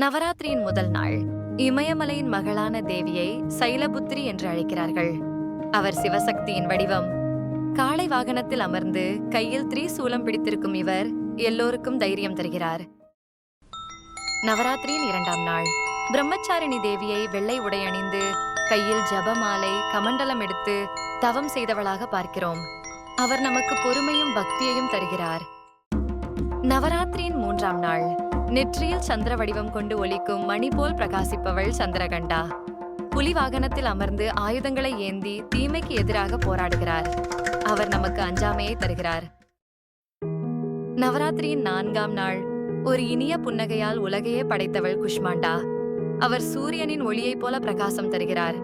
நவராத்திரியின் முதல் நாள். இமயமலையின் மகளான தேவியை சைலபுத்திரி என்று அழைக்கிறார்கள். அவர் சிவசக்தியின் வடிவம். காளை வாகனத்தில் அமர்ந்து கையில் திரிசூலம் பிடித்திருக்கும் இவர் எல்லோருக்கும் தைரியம் தருகிறார். நவராத்திரியின் இரண்டாம் நாள். பிரம்மச்சாரிணி தேவியை வெள்ளை உடை அணிந்து கையில் ஜபமாலை கமண்டலம் எடுத்து தவம் செய்தவளாக பார்க்கிறோம். அவர் நமக்கு பொறுமையும் பக்தியையும் தருகிறார். நவராத்திரியின் மூன்றாம் நாள். நெற்றியில் சந்திர வடிவம் கொண்டு ஒளிக்கும் மணி போல் பிரகாசிப்பவள் சந்திரகண்டா. புலி வாகனத்தில் அமர்ந்து ஆயுதங்களை ஏந்தி தீமைக்கு எதிராக போராடுகிறார். அவர் நமக்கு அஞ்சாமையை தருகிறார். நவராத்திரியின் நான்காம் நாள் ஒரு இனிய புன்னகையால் உலகையே படைத்தவள் குஷ்மாண்டா. அவர் சூரியனின் ஒளியைப் போல பிரகாசம் தருகிறார்.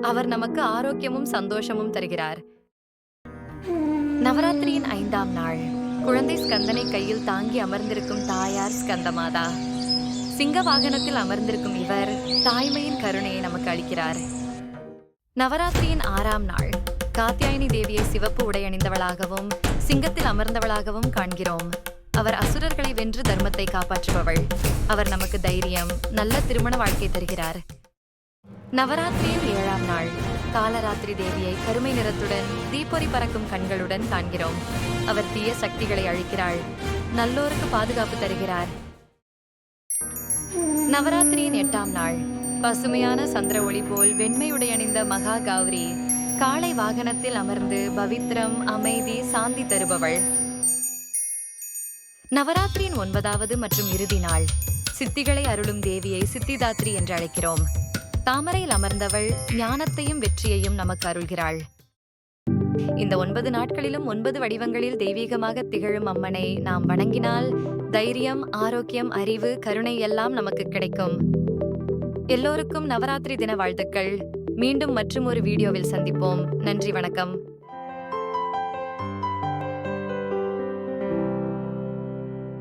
அவர் நமக்கு ஆரோக்கியமும் சந்தோஷமும் தருகிறார். நவராத்திரியின் ஐந்தாம் நாள். குழந்தை ஸ்கந்தனை கையில் தாங்கி அமர்ந்திருக்கும் தாயார் ஸ்கந்தமாதா. சிங்க வாகனத்தில் அமர்ந்திருக்கும் இவர் தாய்மையின் கருணையை நமக்கு அளிக்கிறார். நவராத்திரியின் ஆறாம் நாள். காத்தியாயினி தேவியை சிவப்பு உடை அணிந்தவளாகவும் சிங்கத்தில் அமர்ந்தவளாகவும் காண்கிறோம். அவர் அசுரர்களை வென்று தர்மத்தை காப்பாற்றுபவள். அவர் நமக்கு தைரியம் நல்ல திருமண வாழ்க்கை தருகிறார். நவராத்திரியின் ஏழாம் நாள். காலராத்திரி தேவியை கருமை நிறத்துடன் தீப்பொறி பறக்கும் கண்களுடன் காண்கிறோம். அவர் தீய சக்திகளை அழிக்கிறாள். நல்லோருக்கு பாதுகாப்பு தருகிறார். நவராத்திரியின் எட்டாம் நாள். பசுமையான சந்திர ஒளி போல் வெண்மையுடை அணிந்த மகா கௌரி காளை வாகனத்தில் அமர்ந்து பவித்ரம் அமைதி சாந்தி தருபவள். நவராத்திரியின் ஒன்பதாவது மற்றும் இறுதி நாள். சித்திகளை அருளும் தேவியை சித்திதாத்ரி என்று அழைக்கிறோம். தாமரையில் அமர்ந்தவள் ஞானத்தையும் வெற்றியையும் நமக்கு அருள்கிறாள். இந்த ஒன்பது நாட்களிலும் ஒன்பது வடிவங்களில் தெய்வீகமாக திகழும் அம்மனை நாம் வணங்கினால் தைரியம் ஆரோக்கியம் அறிவு கருணை எல்லாம் நமக்கு கிடைக்கும். எல்லோருக்கும் நவராத்திரி தின வாழ்த்துக்கள். மீண்டும் மற்றும் ஒரு வீடியோவில் சந்திப்போம். நன்றி வணக்கம்.